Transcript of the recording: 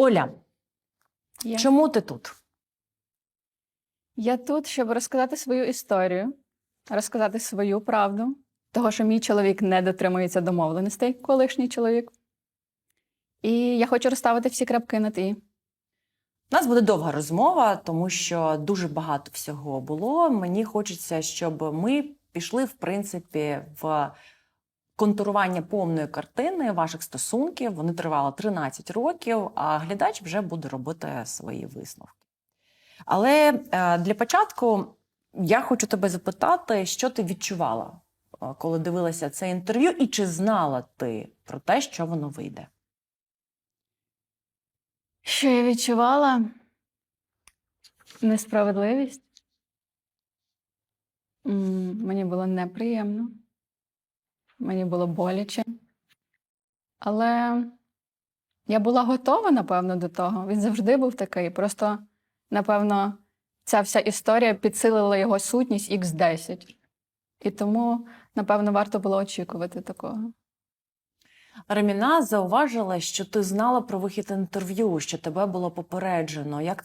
Оля, Я. чому ти тут? Я тут, щоб розказати свою історію, розказати свою правду, того, що мій чоловік не дотримується домовленостей, колишній чоловік. І я хочу розставити всі крапки над «і». У нас буде довга розмова, тому що дуже багато всього було. Мені хочеться, щоб ми пішли, в принципі, в контурування повної картини ваших стосунків. Вони тривали 13 років, а глядач вже буде робити свої висновки. Але е, для початку я хочу тебе запитати, що ти відчувала, е, коли дивилася це інтерв'ю, і чи знала ти про те, що воно вийде? Що я відчувала? Несправедливість. Мені було неприємно. Мені було боляче. Але я була готова, напевно, до того. Він завжди був такий. Просто, напевно, ця вся історія підсилила його сутність x 10 І тому, напевно, варто було очікувати такого. Реміна зауважила, що ти знала про вихід інтерв'ю, що тебе було попереджено. Як